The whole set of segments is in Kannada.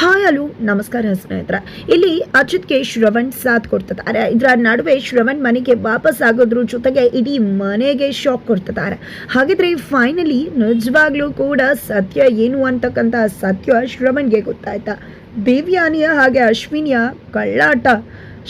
ಹಾಯ್ ಹಲೋ, ನಮಸ್ಕಾರ ಸ್ನೇಹಿತರ. ಇಲ್ಲಿ ಅಜಿತ್ಗೆ ಶ್ರವಣ್ ಸಾಥ್ ಕೊಡ್ತಿದ್ದಾರೆ. ಇದರ ನಡುವೆ ಶ್ರವಣ್ ಮನೆಗೆ ವಾಪಸ್ ಆಗೋದ್ರ ಜೊತೆಗೆ ಇಡೀ ಮನೆಗೆ ಶಾಕ್ ಕೊಡ್ತಿದ್ದಾರೆ. ಹಾಗಿದ್ರೆ ಫೈನಲಿ ನಿಜವಾಗ್ಲೂ ಕೂಡ ಸತ್ಯ ಏನು ಅಂತಕ್ಕಂಥ ಸತ್ಯ ಶ್ರವಣ್ಗೆ ಗೊತ್ತಾಯ್ತಾ? ದೇವ್ಯಾನಿಯ ಹಾಗೆ ಅಶ್ವಿನಿಯ ಕಳ್ಳಾಟ.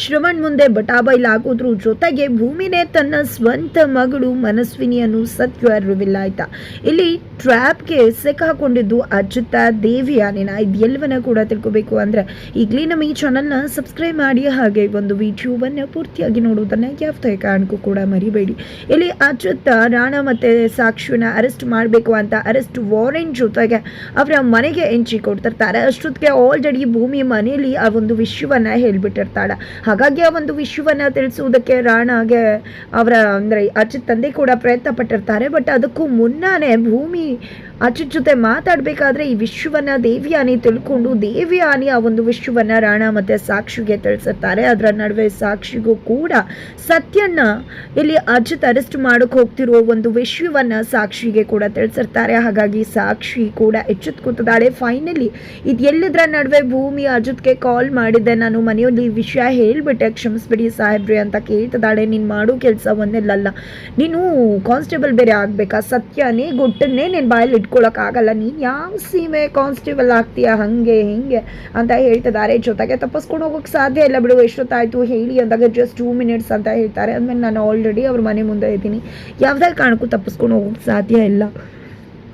ಶ್ರವಣ್ ಮುಂದೆ ಬಟಾಬೈಲಾಗೋದ್ರ ಜೊತೆಗೆ ಭೂಮಿನೇ ತನ್ನ ಸ್ವಂತ ಮಗಳು ಮನಸ್ವಿನಿಯನ್ನು ಸತ್ಯ ರಿವಿಲ್ ಆಯ್ತಾ ಇಲ್ಲಿ ಟ್ರ್ಯಾಪ್ಗೆ ಸಿಕ್ಕಾಕೊಂಡಿದ್ದು ಅಚ್ಯುತ ದೇವಿಯಾನೇನ ಇದೆಲ್ಲವನ್ನ ಕೂಡ ತಿಳ್ಕೊಬೇಕು ಅಂದ್ರೆ ಈಗಲೇ ನಮ್ಮ ಈ ಚಾನಲ್ನ ಸಬ್ಸ್ಕ್ರೈಬ್ ಮಾಡಿ ಹಾಗೆ ಒಂದು ವಿಡಿಯೋವನ್ನು ಪೂರ್ತಿಯಾಗಿ ನೋಡುವುದನ್ನ ಯಾವುದೇ ಕಾರಣಕ್ಕೂ ಕೂಡ ಮರಿಬೇಡಿ. ಇಲ್ಲಿ ಅಚ್ಯುತ, ರಾಣ ಮತ್ತೆ ಸಾಕ್ಷಿನ ಅರೆಸ್ಟ್ ಮಾಡಬೇಕು ಅಂತ ಅರೆಸ್ಟ್ ವಾರೆಂಟ್ ಜೊತೆಗೆ ಅವರ ಮನೆಗೆ ಎಂಟ್ರಿ ಕೊಡ್ತಿರ್ತಾರೆ. ಅಷ್ಟೊತ್ತಿಗೆ ಆಲ್ರೆಡಿ ಭೂಮಿ ಮನೆಯಲ್ಲಿ ಆ ಒಂದು ವಿಷಯವನ್ನ ಹೇಳ್ಬಿಟ್ಟಿರ್ತಾಳೆ. ಹಾಗಾಗಿ ಆ ಒಂದು ವಿಶ್ವವನ್ನು ತಿಳಿಸುವುದಕ್ಕೆ ರಾಣಾಗೆ ಅವರ ಅಂದರೆ ಅಚ್ಯುತ್ ತಂದೆ ಕೂಡ ಪ್ರಯತ್ನ ಪಟ್ಟಿರ್ತಾರೆ. ಬಟ್ ಅದಕ್ಕೂ ಮುನ್ನಾನೇ ಭೂಮಿ ಅಚ್ಯುತ್ ಜೊತೆ ಮಾತಾಡಬೇಕಾದ್ರೆ ಈ ವಿಶ್ವವನ್ನ ದೇವಿಯಾನಿ ತಿಳ್ಕೊಂಡು ದೇವಿಯಾನಿ ಆ ಒಂದು ವಿಶ್ವವನ್ನ ರಾಣ ಮತ್ತೆ ಸಾಕ್ಷಿಗೆ ತಿಳಿಸುತ್ತಾರೆ. ಅದರ ನಡುವೆ ಸಾಕ್ಷಿಗೂ ಕೂಡ ಸತ್ಯನ್ನ ಇಲ್ಲಿ ಅಜಿತ್ ಅರೆಸ್ಟ್ ಮಾಡಕ್ ಹೋಗ್ತಿರೋ ಒಂದು ವಿಶ್ವವನ್ನ ಸಾಕ್ಷಿಗೆ ಕೂಡ ತಿಳಿಸಿರ್ತಾರೆ ಹಾಗಾಗಿ ಸಾಕ್ಷಿ ಕೂಡ ಎಚ್ಚೆತ್ಕೊತಿದ್ದಾಳೆ ಫೈನಲಿ ಇದು ಎಲ್ಲಿದ್ರ ನಡುವೆ ಭೂಮಿ ಅಜಿತ್ಗೆ ಕಾಲ್ ಮಾಡಿದ್ದೆ ನಾನು ಮನೆಯಲ್ಲಿ ವಿಷಯ ಹೇಳ್ಬಿಟ್ಟೆ. ಕ್ಷಮಿಸ್ಬಿಡಿ ಸಾಹೇಬ್ರಿ ಅಂತ ಕೇಳ್ತಿದ್ದಾಳೆ. ನೀನು ಮಾಡೋ ಕೆಲಸ ಒಂದಿಲ್ಲಲ್ಲ ನೀನು ಕಾನ್ಸ್ಟೇಬಲ್ ಬೇರೆ ಆಗ್ಬೇಕಾ? ಸತ್ಯನೇ, ಗುಟ್ಟನ್ನೇ ನೀನು ಬಾಯಲ್ಲಿ ಇಟ್ಕೊಳಕ್ಕಾಗಲ್ಲ ನೀನು ಯಾವ ಸೀಮೆ ಕಾನ್ಸ್ಟೇಬಲ್ ಆಗ್ತೀಯಾ? ಹಂಗೆ, ಹಿಂಗೆ ಅಂತ ಹೇಳ್ತಿದ್ದಾರೆ. ಜೊತೆಗೆ ತಪ್ಪಿಸ್ಕೊಂಡು ಹೋಗೋಕೆ ಸಾಧ್ಯ ಇಲ್ಲ ಬಿಡು. ಎಷ್ಟೊತ್ತಾಯಿತು ಹೇಳಿ ಅಂದಾಗ ಜಸ್ಟ್ ಟೂ ಮಿನಿಟ್ಸ್ ಅಂತ ಹೇಳ್ತಾರೆ. ಆದಮೇಲೆ ನಾನು ಆಲ್ರೆಡಿ ಅವ್ರ ಮನೆ ಮುಂದೆ ಇದ್ದೀನಿ. ಯಾವುದೇ ಕಾರಣಕ್ಕೂ ತಪ್ಪಿಸ್ಕೊಂಡು ಹೋಗೋಕೆ ಸಾಧ್ಯ ಇಲ್ಲ.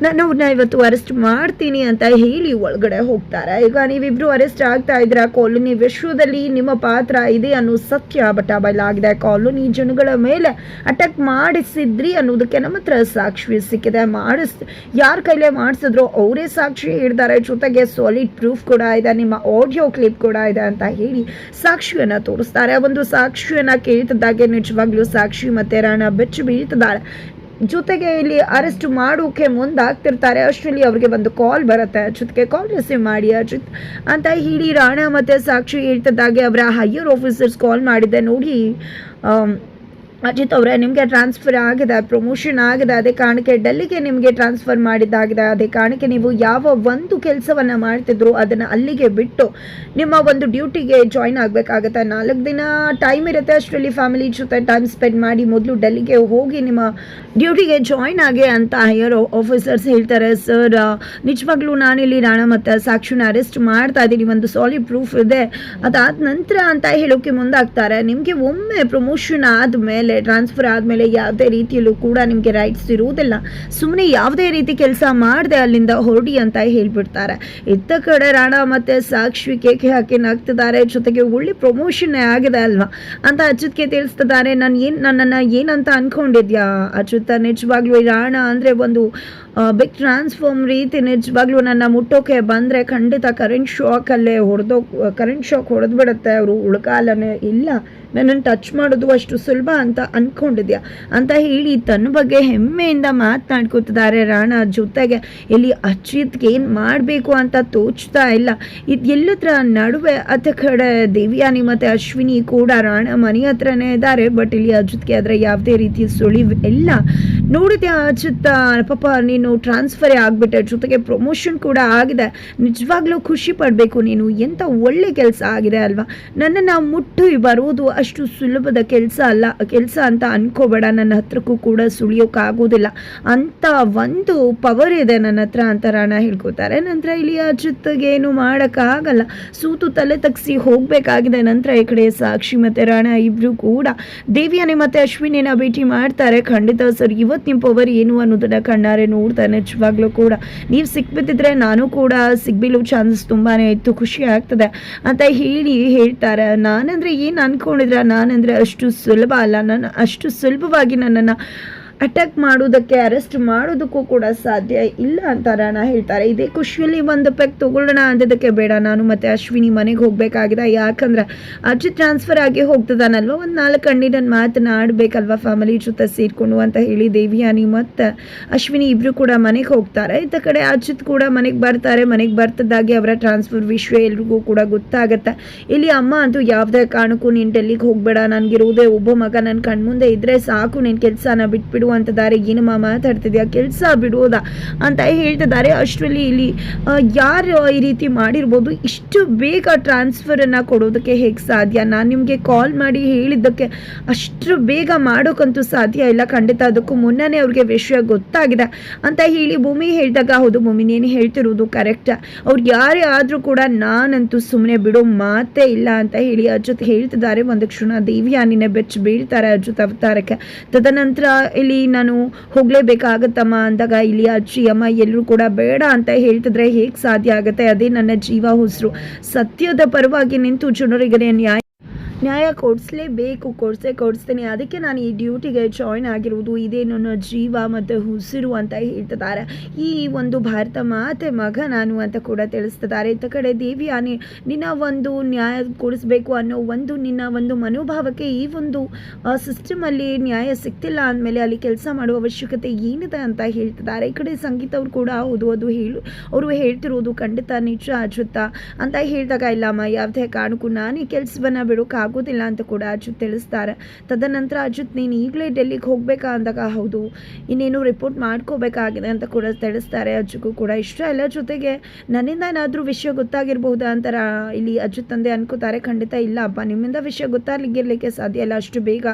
ನಾನು ಅವ್ರನ್ನ ಇವತ್ತು ಅರೆಸ್ಟ್ ಮಾಡ್ತೀನಿ ಅಂತ ಹೇಳಿ ಒಳಗಡೆ ಹೋಗ್ತಾರೆ. ಈಗ ನೀವಿಬ್ರು ಅರೆಸ್ಟ್ ಆಗ್ತಾ ಇದ್ರ ಕಾಲೋನಿ ವಿಶ್ವದಲ್ಲಿ ನಿಮ್ಮ ಪಾತ್ರ ಇದೆ ಅನ್ನೋ ಸತ್ಯ ಬಟಾಬೈಲಾಗಿದೆ ಕಾಲೋನಿ ಜನಗಳ ಮೇಲೆ ಅಟ್ಯಾಕ್ ಮಾಡಿಸಿದ್ರಿ ಅನ್ನೋದಕ್ಕೆ ನಮ್ಮ ಹತ್ರ ಸಾಕ್ಷಿ ಸಿಕ್ಕಿದೆ. ಮಾಡಿಸ್, ಯಾರ ಕೈಲೇ ಮಾಡಿಸಿದ್ರು ಅವರೇ ಸಾಕ್ಷಿ ಹೇಳ್ತಾರೆ. ಜೊತೆಗೆ ಸಾಲಿಡ್ ಪ್ರೂಫ್ ಕೂಡ ಇದೆ, ನಿಮ್ಮ ಆಡಿಯೋ ಕ್ಲಿಪ್ ಕೂಡ ಇದೆ ಅಂತ ಹೇಳಿ ಸಾಕ್ಷಿಯನ್ನ ತೋರಿಸ್ತಾರೆ. ಒಂದು ಸಾಕ್ಷಿಯನ್ನ ಕೇಳ್ತಿದ್ದಾಗೆ ನಿಜವಾಗ್ಲೂ ಸಾಕ್ಷಿ ಮತ್ತೆ ರಾಣ ಬೆಚ್ಚು ಬೀಳ್ತಿದ್ದಾಳೆ. ಜೊತೆಗೆ ಇಲ್ಲಿ ಅರೆಸ್ಟ್ ಮಾಡೋಕೆ ಮುಂದಾಗ್ತಿರ್ತಾರೆ. ಅಷ್ಟರಲ್ಲಿ ಅವ್ರಿಗೆ ಒಂದು ಕಾಲ್ ಬರುತ್ತೆ. ಅಚ್ಯುತ್ಗೆ ಕಾಲ್ ರಿಸೀವ್ ಮಾಡಿ. ಅಚ್ಯುತ್ ಅಂತ ಹೇಳಿ ರಾಣಾ ಮತ್ತೆ ಸಾಕ್ಷಿ ಹೇಳ್ತಿದ್ದಾಗೆ ಅವರ ಹೈಯರ್ ಆಫೀಸರ್ಸ್ ಕಾಲ್ ಮಾಡಿದ್ದೆ ನೋಡಿ. ಅಜಿತ್ ಅವರೇ, ನಿಮಗೆ ಟ್ರಾನ್ಸ್ಫರ್ ಆಗಿದೆ ಪ್ರಮೋಷನ್ ಆಗಿದೆ, ಅದೇ ಕಾರಣಕ್ಕೆ ಡೆಲ್ಲಿಗೆ ನಿಮಗೆ ಟ್ರಾನ್ಸ್ಫರ್ ಮಾಡಿದ್ದಾಗಿದೆ, ಅದೇ ಕಾರಣಕ್ಕೆ ನೀವು ಯಾವ ಒಂದು ಕೆಲಸವನ್ನು ಮಾಡ್ತಿದ್ರು ಅದನ್ನು ಅಲ್ಲಿಗೆ ಬಿಟ್ಟು ನಿಮ್ಮ ಒಂದು ಡ್ಯೂಟಿಗೆ ಜಾಯ್ನ್ ಆಗಬೇಕಾಗುತ್ತೆ. ನಾಲ್ಕು ದಿನ ಟೈಮ್ ಇರುತ್ತೆ ಅಷ್ಟರಲ್ಲಿ ಫ್ಯಾಮಿಲಿ ಜೊತೆ ಟೈಮ್ ಸ್ಪೆಂಡ್ ಮಾಡಿ ಮೊದಲು ಡೆಲ್ಲಿಗೆ ಹೋಗಿ ನಿಮ್ಮ ಡ್ಯೂಟಿಗೆ ಜಾಯ್ನ್ ಆಗಿ ಅಂತ ಹೈಯರ್ ಆಫೀಸರ್ಸ್ ಹೇಳ್ತಾರೆ. ಸರ್ ನಿಜವಾಗ್ಲೂ ನಾನಿಲ್ಲಿ ರಾಣ ಮತ್ತು ಸಾಕ್ಷಿನ ಅರೆಸ್ಟ್ ಮಾಡ್ತಾ ಇದ್ದೀನಿ, ಒಂದು ಸಾಲಿಡ್ ಪ್ರೂಫ್ ಇದೆ. ಅದಾದ ನಂತರ ಅಂತ ಹೇಳೋಕೆ ಮುಂದಾಗ್ತಾರೆ. ನಿಮಗೆ ಒಮ್ಮೆ ಪ್ರಮೋಷನ್ ಆದಮೇಲೆ ಟ್ರಾನ್ಸ್ಫರ್ ಆದಮೇಲೆ ಯಾವುದೇ ರೀತಿಯಲ್ಲೂ ಕೂಡ ನಿಮಗೆ ರೈಟ್ಸ್ ಇರುವುದಿಲ್ಲ. ಸುಮ್ಮನೆ ಯಾವುದೇ ರೀತಿ ಕೆಲಸ ಮಾಡದೆ ಅಲ್ಲಿಂದ ಹೊರಡಿ ಅಂತ ಹೇಳ್ಬಿಡ್ತಾರೆ. ಇತ್ತ ಕಡೆ ರಾಣ ಮತ್ತು ಸಾಕ್ಷಿ ಕೇಕೆ ಹಾಕಿ ನಗ್ತಿದ್ದಾರೆ ಜೊತೆಗೆ ಒಳ್ಳೆ ಪ್ರಮೋಷನ್ ಆಗಿದೆ ಅಲ್ವಾ? ಅಂತ ಅಚ್ಯುತ್ಗೆ ತಿಳಿಸ್ತಿದ್ದಾರೆ. ನಾನು ಏನು ನನ್ನನ್ನು ಏನಂತ ಅಂದ್ಕೊಂಡಿದ್ಯಾ ಅಚ್ಯುತ? ನಿಜವಾಗ್ಲೂ ರಾಣ ಅಂದರೆ ಒಂದು ಬಿಗ್ ಟ್ರಾನ್ಸ್ಫಾರ್ಮ್ ರೀತಿ ನಿಜವಾಗ್ಲೂ ನನ್ನ ಮುಟ್ಟೋಕೆ ಬಂದರೆ ಖಂಡಿತ ಕರೆಂಟ್ ಶಾಕಲ್ಲೇ ಹೊಡೆದೋ ಕರೆಂಟ್ ಶಾಕ್ ಹೊಡೆದ್ಬಿಡುತ್ತೆ. ಅವರು ಉಳ್ಕಾಲನೇ ಇಲ್ಲ. ನನ್ನನ್ನು ಟಚ್ ಮಾಡೋದು ಅಷ್ಟು ಸುಲಭ ಅಂತ ಅಂದ್ಕೊಂಡಿದ್ಯಾ ಅಂತ ಹೇಳಿ ತನ್ನ ಬಗ್ಗೆ ಹೆಮ್ಮೆಯಿಂದ ಮಾತನಾಡ್ಕೊತಿದ್ದಾರೆ ರಾಣ. ಜೊತೆಗೆ ಇಲ್ಲಿ ಅಚ್ಯುತ್ಗೆ ಏನು ಮಾಡಬೇಕು ಅಂತ ತೋಚ್ತಾ ಇಲ್ಲ. ಇದು ಎಲ್ಲದ್ರ ನಡುವೆ ಅತ ಕಡೆ ದೇವಿಯಾನಿ ಮತ್ತು ಅಶ್ವಿನಿ ಕೂಡ ರಾಣ ಮನೆ ಹತ್ರನೇ ಇದ್ದಾರೆ. ಬಟ್ ಇಲ್ಲಿ ಅಜಿತ್ಗೆ ಆದರೆ ಯಾವುದೇ ರೀತಿ ಸುಳಿವು ಇಲ್ಲ. ನೋಡಿದ್ಯಾ ಅಜಿತ್ ಪಾಪ ನೀನು ಟ್ರಾನ್ಸ್ಫರೇ ಆಗಿಬಿಟ್ಟೆ. ಜೊತೆಗೆ ಪ್ರಮೋಷನ್ ಕೂಡ ಆಗಿದೆ. ನಿಜವಾಗ್ಲೂ ಖುಷಿ ಪಡಬೇಕು. ನೀನು ಎಂಥ ಒಳ್ಳೆ ಕೆಲಸ ಆಗಿದೆ ಅಲ್ವಾ? ನನ್ನನ್ನು ಮುಟ್ಟು ಬರೋದು ಅಷ್ಟು ಸುಲಭದ ಕೆಲಸ ಅಲ್ಲ. ಕೆಲಸ ಅಂತ ಅನ್ಕೋಬೇಡ. ನನ್ನ ಹತ್ರಕ್ಕೂ ಕೂಡ ಸುಳಿಯೋಕ್ಕಾಗೋದಿಲ್ಲ ಅಂತ ಒಂದು ಪವರ್ ಇದೆ ನನ್ನ ಹತ್ರ ಅಂತ ರಾಣ ಹೇಳ್ಕೊತಾರೆ. ನಂತರ ಇಲ್ಲಿ ಅಚ್ಯುತ್ಗೆ ಏನು ಮಾಡೋಕ್ಕಾಗಲ್ಲ ಸೂತು ತಲೆ ತಗ್ಸಿ ಹೋಗಬೇಕಾಗಿದೆ. ನಂತರ ಈ ಕಡೆ ಸಾಕ್ಷಿ ಮತ್ತು ರಾಣ ಇಬ್ಬರು ಕೂಡ. ದೇವಿಯಾನೆ ಮತ್ತು ಅಶ್ವಿನಿನ ಭೇಟಿ ಮಾಡ್ತಾರೆ. ಖಂಡಿತ ಸರ್ ಇವತ್ತು ನಿಮ್ಮ ಪವರ್ ಏನು ಅನ್ನೋದನ್ನು ಕಣ್ಣಾರೆ ನೋಡ್ತಾರೆ ನಿಜವಾಗ್ಲೂ ಕೂಡ. ನೀವು ಸಿಕ್ಬಿದ್ದಿದ್ರೆ ನಾನು ಕೂಡ ಸಿಗ್ಬಿಲ್ಲೋ ಚಾನ್ಸಸ್ ತುಂಬಾ ಇತ್ತು, ಖುಷಿ ಆಗ್ತದೆ ಅಂತ ಹೇಳಿ ಹೇಳ್ತಾರೆ. ನಾನಂದ್ರೆ ಏನು ಅನ್ಕೊಂಡಿದ್ರ? ನಾನಂದ್ರೆ ಅಷ್ಟು ಸುಲಭ ಅಲ್ಲ. ನಾನು ಅಷ್ಟು ಸುಲಭವಾಗಿ ನನ್ನನ್ನು ಅಟ್ಯಾಕ್ ಮಾಡೋದಕ್ಕೆ ಅರೆಸ್ಟ್ ಮಾಡೋದಕ್ಕೂ ಕೂಡ ಸಾಧ್ಯ ಇಲ್ಲ ಅಂತ ರಾಣ ಹೇಳ್ತಾರೆ. ಇದೇ ಖುಷಿಯಲ್ಲಿ ಒಂದು ಪೆಕ್ ತಗೊಳ್ಳೋಣ ಅಂದಿದ್ದಕ್ಕೆ ಬೇಡ. ನಾನು ಮತ್ತೆ ಅಶ್ವಿನಿ ಮನೆಗೆ ಹೋಗ್ಬೇಕಾಗಿದೆ. ಯಾಕಂದ್ರೆ ಅಜ್ಜಿ ಟ್ರಾನ್ಸ್ಫರ್ ಆಗಿ ಹೋಗ್ತದಾನಲ್ವ? ಒಂದು ನಾಲ್ಕು ಕಣ್ಣಿನ ಮಾತನಾಡಬೇಕಲ್ವ? ಫ್ಯಾಮಿಲಿ ಜೊತೆ ಸೇರಿಕೊಂಡು ಅಂತ ಹೇಳಿ ದೇವಿಯಾನಿ ಮತ್ತು ಅಶ್ವಿನಿ ಇಬ್ರು ಕೂಡ ಮನೆಗೆ ಹೋಗ್ತಾರೆ. ಇತ್ತ ಕಡೆ ಅಜಿತ್ ಕೂಡ ಮನೆಗೆ ಬರ್ತಾರೆ. ಮನೆಗೆ ಬರ್ತದಾಗಿ ಅವರ ಟ್ರಾನ್ಸ್ಫರ್ ವಿಷಯ ಎಲ್ರಿಗೂ ಕೂಡ ಗೊತ್ತಾಗುತ್ತೆ. ಇಲ್ಲಿ ಅಮ್ಮ ಅಂತೂ ಯಾವುದೇ ಕಾರಣಕ್ಕೂ ನೀನು ಡೆಲ್ಲಿಗೆ ಹೋಗಬೇಡ. ನನಗಿರುವುದೇ ಒಬ್ಬ ಮಗ. ನನ್ನ ಕಣ್ಮುಂದೆ ಇದ್ರೆ ಸಾಕು. ನಿನ್ನ ಕೆಲಸನ ಬಿಟ್ಬಿಡು ಅಂತಿದ್ದಾರೆ ಏನಮ್ಮ ಮಾತಾಡ್ತಿದ್ಯಾ? ಕೆಲಸ ಬಿಡೋದಾ ಅಂತ ಹೇಳ್ತಿದ್ದಾರೆ. ಅಷ್ಟರಲ್ಲಿ ಇಲ್ಲಿ ಯಾರು ಈ ರೀತಿ ಮಾಡಿರ್ಬೋದು? ಇಷ್ಟು ಬೇಗ ಟ್ರಾನ್ಸ್ಫರನ್ನು ಕೊಡೋದಕ್ಕೆ ಹೇಗೆ ಸಾಧ್ಯ? ನಾನು ನಿಮಗೆ ಕಾಲ್ ಮಾಡಿ ಹೇಳಿದ್ದಕ್ಕೆ ಅಷ್ಟು ಬೇಗ ಮಾಡೋಕ್ಕಂತೂ ಸಾಧ್ಯ ಇಲ್ಲ. ಖಂಡಿತ ಅದಕ್ಕೂ ಮುನ್ನನೇ ಅವ್ರಿಗೆ ವಿಷಯ ಗೊತ್ತಾಗಿದೆ ಅಂತ ಹೇಳಿ ಭೂಮಿ ಹೇಳಿದಾಗ, ಹೌದು ಭೂಮಿ, ನೀನು ಹೇಳ್ತಿರೋದು ಕರೆಕ್ಟ್ ಅವ್ರು ಯಾರೇ ಆದರೂ ಕೂಡ ನಾನಂತೂ ಸುಮ್ಮನೆ ಬಿಡೋ ಮಾತೇ ಇಲ್ಲ ಅಂತ ಹೇಳಿ ಅಜುತ್ ಹೇಳ್ತಿದ್ದಾರೆ. ಒಂದು ಕ್ಷಣ ದೇವಿಯಾನಿನೇ ಬೆಚ್ಚ ಬೀಳ್ತಾರೆ ಅಜ್ಜತ್ ಅವತಾರಕ್ಕೆ. ತದನಂತರ ಇಲ್ಲಿ ನಾನು ಹೋಗಲೇಬೇಕಾಗತ್ತಮ್ಮ ಅಂದಾಗ ಇಲ್ಲಿ ಅಜ್ಜಿ, ಅಮ್ಮ, ಎಲ್ಲರೂ ಕೂಡ ಬೇಡ ಅಂತ ಹೇಳ್ತಿದ್ರೆ ಹೇಗೆ ಸಾಧ್ಯ ಆಗುತ್ತೆ? ಅದೇ ನನ್ನ ಜೀವ ಉಸಿರು ಸತ್ಯದ ಪರವಾಗಿ ನಿಂತು ಜನರಿಗೆ ನ್ಯಾಯ ನ್ಯಾಯ ಕೊಡಿಸ್ಲೇಬೇಕು, ಕೊಡಿಸೇ ಕೊಡಿಸ್ತೀನಿ. ಅದಕ್ಕೆ ನಾನು ಈ ಡ್ಯೂಟಿಗೆ ಜಾಯ್ನ್ ಆಗಿರುವುದು ಇದೇ ನನ್ನ ಜೀವ ಮತ್ತು ಉಸಿರು ಅಂತ ಹೇಳ್ತಿದ್ದಾರೆ. ಈ ಒಂದು ಭಾರತ ಮಾತೆ ಮಗ ನಾನು ಅಂತ ಕೂಡ ತಿಳಿಸ್ತಿದ್ದಾರೆ. ಇತ್ತ ಕಡೆ ದೇವಿ ಆನೆ ನಿನ್ನ ಒಂದು ನ್ಯಾಯ ಕೊಡಿಸ್ಬೇಕು ಅನ್ನೋ ಒಂದು, ನಿನ್ನ ಒಂದು ಮನೋಭಾವಕ್ಕೆ ಈ ಒಂದು ಸಿಸ್ಟಮಲ್ಲಿ ನ್ಯಾಯ ಸಿಗ್ತಿಲ್ಲ ಅಂದಮೇಲೆ ಅಲ್ಲಿ ಕೆಲಸ ಮಾಡುವ ಅವಶ್ಯಕತೆ ಏನಿದೆ ಅಂತ ಹೇಳ್ತಿದ್ದಾರೆ. ಈ ಕಡೆ ಸಂಗೀತ ಅವರು ಕೂಡ ಹೌದು, ಅದು ಹೇಳು, ಅವರು ಹೇಳ್ತಿರೋದು ಖಂಡಿತ ನಿಜ ಅಜುತ್ತ ಅಂತ ಹೇಳಿದಾಗ ಇಲ್ಲಮ್ಮ ಯಾವುದೇ ಕಾರಣಕ್ಕೂ ನಾನೇ ಕೆಲಸವನ್ನು ಬಿಡೋಕ್ಕಾಗೋದಿಲ್ಲ ಅಂತ ಕೂಡ ಅಜಿತ್ ತಿಳಿಸ್ತಾರೆ. ತದನಂತರ ಅಜುತ್ ನೀನು ಈಗಲೇ ಡೆಲ್ಲಿಗೆ ಹೋಗಬೇಕಾ ಅಂದಾಗ, ಹೌದು. ಇನ್ನೇನು ರಿಪೋರ್ಟ್ ಮಾಡ್ಕೋಬೇಕಾಗಿದೆ ಅಂತ ಕೂಡ ತಿಳಿಸ್ತಾರೆ ಅಜ್ಜಿಗೂ ಕೂಡ. ಇಷ್ಟ ಎಲ್ಲ ಜೊತೆಗೆ ನನ್ನಿಂದ ಏನಾದರೂ ವಿಷಯ ಗೊತ್ತಾಗಿರಬಹುದು ಅಂತ ಇಲ್ಲಿ ಅಜಿತ್ ತಂದೆ ಅನ್ಕೋತಾರೆ. ಖಂಡಿತ ಇಲ್ಲ ಅಪ್ಪ, ನಿಮ್ಮಿಂದ ವಿಷಯ ಗೊತ್ತಾಗಿರಲಿಕ್ಕೆ ಸಾಧ್ಯ ಇಲ್ಲ. ಅಷ್ಟು ಬೇಗ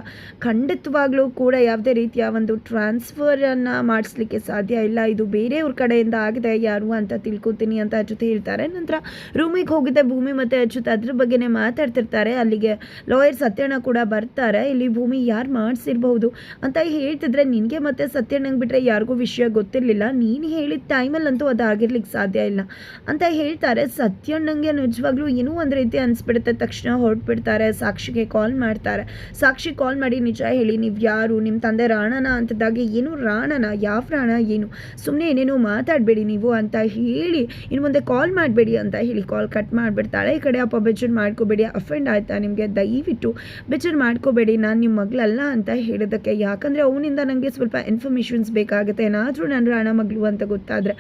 ಖಂಡಿತವಾಗ್ಲೂ ಕೂಡ ಯಾವುದೇ ರೀತಿಯ ಒಂದು ಟ್ರಾನ್ಸ್ಫರನ್ನು ಮಾಡಿಸ್ಲಿಕ್ಕೆ ಸಾಧ್ಯ ಇಲ್ಲ. ಇದು ಬೇರೆಯವ್ರ ಕಡೆಯಿಂದ ಆಗಿದೆ, ಯಾರು ಅಂತ ತಿಳ್ಕೊತೀನಿ ಅಂತ ಅಜಿತ್ ಹೇಳ್ತಾರೆ. ನಂತರ ರೂಮಿಗೆ ಹೋಗಿದ್ದೆ ಭೂಮಿ ಮತ್ತು ಅಜಿತ್ ಅದ್ರ ಬಗ್ಗೆನೇ ಮಾತಾಡ್ತಿರ್ತಾರೆ. ಅಲ್ಲಿಗೆ ಲಾಯರ್ ಸತ್ಯಣ್ಣ ಕೂಡ ಬರ್ತಾರೆ. ಇಲ್ಲಿ ಭೂಮಿ ಯಾರು ಮಾಡಿಸಿರ್ಬಹುದು ಅಂತ ಹೇಳ್ತಿದ್ರೆ ನಿನಗೆ ಮತ್ತೆ ಸತ್ಯಣ್ಣಂಗೆ ಬಿಟ್ಟರೆ ಯಾರಿಗೂ ವಿಷಯ ಗೊತ್ತಿರಲಿಲ್ಲ. ನೀನು ಹೇಳಿದ ಟೈಮಲ್ಲಂತೂ ಅದು ಆಗಿರ್ಲಿಕ್ಕೆ ಸಾಧ್ಯ ಇಲ್ಲ ಅಂತ ಹೇಳ್ತಾರೆ. ಸತ್ಯಣ್ಣಂಗೆ ನಿಜವಾಗ್ಲೂ ಏನೂ ಒಂದು ರೀತಿ ಅನಿಸ್ಬಿಡುತ್ತೆ. ತಕ್ಷಣ ಹೊರಟ್ಬಿಡ್ತಾರೆ. ಸಾಕ್ಷಿಗೆ ಕಾಲ್ ಮಾಡ್ತಾರೆ. ಸಾಕ್ಷಿ ಕಾಲ್ ಮಾಡಿ ನಿಜ ಹೇಳಿ, ನೀವು ಯಾರು? ನಿಮ್ಮ ತಂದೆ ರಾಣನ? ಅಂತದಾಗ ಏನು ರಾಣನ? ಯಾವ ರಾಣ? ಏನು? ಸುಮ್ಮನೆ ಏನೇನೋ ಮಾತಾಡಬೇಡಿ ನೀವು ಅಂತ ಹೇಳಿ, ಇನ್ನು ಮುಂದೆ ಕಾಲ್ ಮಾಡಬೇಡಿ ಅಂತ ಹೇಳಿ ಕಾಲ್ ಕಟ್ ಮಾಡಿಬಿಡ್ತಾಳೆ. ಈ ಕಡೆ ಅಪ್ಪ ಬೆಜರ್ ಮಾಡ್ಕೋಬೇಡಿ. ಅಫೆಂಡ್ ಆಯ್ತಾ ನಿಮಗೆ? ದಯವಿಟ್ಟು ಬೇಜಾರು ಮಾಡ್ಕೋಬೇಡಿ, ನಾನು ನಿಮ್ಮ ಮಗಳಲ್ಲ ಅಂತ ಹೇಳೋದಕ್ಕೆ. ಯಾಕಂದರೆ ಅವನಿಂದ ನನಗೆ ಸ್ವಲ್ಪ ಇನ್ಫಾರ್ಮೇಷನ್ಸ್ ಬೇಕಾಗುತ್ತೆ. ಏನಾದರೂ ನನ್ನ ಹಣ ಮಗಳು ಅಂತ ಗೊತ್ತಾದರೆ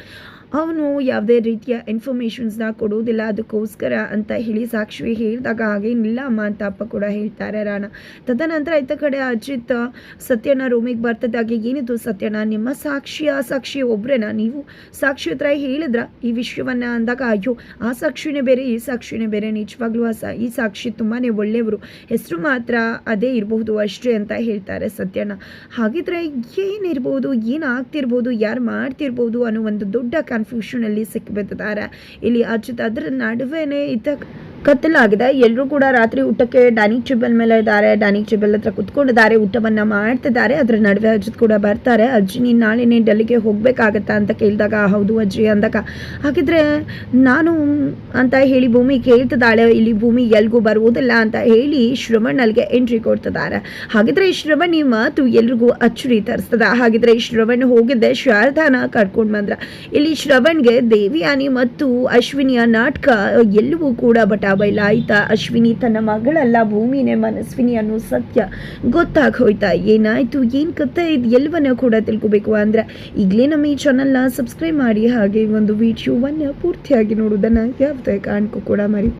ಅವನು ಯಾವುದೇ ರೀತಿಯ ಇನ್ಫಾರ್ಮೇಷನ್ಸ್ನ ಕೊಡುವುದಿಲ್ಲ, ಅದಕ್ಕೋಸ್ಕರ ಅಂತ ಹೇಳಿ ಸಾಕ್ಷಿ ಹೇಳಿದಾಗ ಹಾಗೇನಿಲ್ಲ ಅಮ್ಮ ಅಂತ ಅಪ್ಪ ಕೂಡ ಹೇಳ್ತಾರೆ ರಾಣ. ತದನಂತರ ಇತ್ತ ಕಡೆ ಅಜಿತ್ ಸತ್ಯನ ರೂಮಿಗೆ ಬರ್ತದಾಗೆ ಏನಿದು ಸತ್ಯನ ನಿಮ್ಮ ಸಾಕ್ಷಿಯ ಸಾಕ್ಷಿ ಒಬ್ರೇನಾ ನೀವು? ಸಾಕ್ಷಿ ಹತ್ರ ಹೇಳಿದ್ರ ಈ ವಿಷಯವನ್ನ ಅಂದಾಗ? ಅಯ್ಯೋ, ಆ ಸಾಕ್ಷಿನೇ ಬೇರೆ, ಈ ಸಾಕ್ಷಿನೇ ಬೇರೆ. ನಿಜವಾಗ್ಲೂ ಆ ಸಾ ಈ ಸಾಕ್ಷಿ ತುಂಬಾ ಒಳ್ಳೆಯವರು. ಹೆಸರು ಮಾತ್ರ ಅದೇ ಇರಬಹುದು ಅಷ್ಟೇ ಅಂತ ಹೇಳ್ತಾರೆ ಸತ್ಯನ ಹಾಗಿದ್ರೆ ಏನಿರ್ಬೋದು? ಏನಾಗ್ತಿರ್ಬೋದು? ಯಾರು ಮಾಡ್ತಿರ್ಬೋದು ಅನ್ನೋ ಒಂದು ದೊಡ್ಡ ಕನ್ಫ್ಯೂಷನಲ್ಲಿ ಸಿಕ್ಕಿಬಿದ್ದಿದ್ದಾರೆ ಇಲ್ಲಿ ಅಜಿತ್ ಅದರ ನಡುವೆನೇ ಇತ್ತ ಕತ್ತಲಾಗಿದೆ. ಎಲ್ಲರೂ ಕೂಡ ರಾತ್ರಿ ಊಟಕ್ಕೆ ಡೈನಿಂಗ್ ಟೇಬಲ್ ಮೇಲೆ ಇದ್ದಾರೆ. ಡೈನಿಂಗ್ ಟೇಬಲ್ ಹತ್ರ ಕುತ್ಕೊಂಡಿದ್ದಾರೆ. ಊಟವನ್ನು ಮಾಡ್ತಿದ್ದಾರೆ. ಅದರ ನಡುವೆ ಅಜ್ಜಿ ಕೂಡ ಬರ್ತಾರೆ. ಅಜ್ಜಿ ನೀನು ನಾಳೆನೇ ಡೆಲ್ಲಿಗೆ ಹೋಗ್ಬೇಕಾಗತ್ತಾ ಅಂತ ಕೇಳಿದಾಗ, ಹೌದು ಅಜ್ಜಿ ಅಂದಾಗ, ಹಾಗಿದ್ರೆ ನಾನು ಅಂತ ಹೇಳಿ ಭೂಮಿ ಕೇಳ್ತಿದ್ದಾಳೆ. ಇಲ್ಲಿ ಭೂಮಿ ಎಲ್ಗೂ ಬರುವುದಿಲ್ಲ ಅಂತ ಹೇಳಿ ಶ್ರವಣ್ ಅಲ್ಲಿಗೆ ಎಂಟ್ರಿ ಕೊಡ್ತಿದ್ದಾರೆ. ಹಾಗಿದ್ರೆ ಈ ಶ್ರವಣ್ ಈ ಮಾತು ಎಲ್ರಿಗೂ ಅಚ್ಚರಿ ತರಿಸ್ತದ. ಹಾಗಿದ್ರೆ ಈ ಶ್ರವಣ್ ಹೋಗಿದ್ದೆ ಶಾರದಾನ ಕರ್ಕೊಂಡು ಬಂದ್ರ. ಇಲ್ಲಿ ಶ್ರವಣ್ಗೆ ದೇವಿಯಾನಿ ಮತ್ತು ಅಶ್ವಿನಿಯ ನಾಟಕ ಎಲ್ಲವೂ ಕೂಡ ಬಟ ಬೈಲ ಆಯ್ತಾ ಅಶ್ವಿನಿ ತನ್ನ ಮಗಳಲ್ಲ ಭೂಮಿನೇ ಮನಸ್ವಿನಿ ಅನ್ನೋ ಸತ್ಯ ಗೊತ್ತಾಗ ಹೋಯ್ತಾ ಏನಾಯ್ತು? ಏನು ಕತೆ ಇದು? ಎಲ್ಲವನ್ನ ಕೂಡ ತಿಳ್ಕೊಬೇಕು ಅಂದ್ರೆ ಈಗಲೇ ನಮ್ಮ ಈ ಚಾನಲ್ನ ಸಬ್ಸ್ಕ್ರೈಬ್ ಮಾಡಿ ಹಾಗೆ ಒಂದು ವಿಡಿಯೋವನ್ನು ಪೂರ್ತಿಯಾಗಿ ನೋಡೋದನ್ನು ಯಾವುದೇ ಕಾರಣಕ್ಕೂ ಕೂಡ ಮರಿ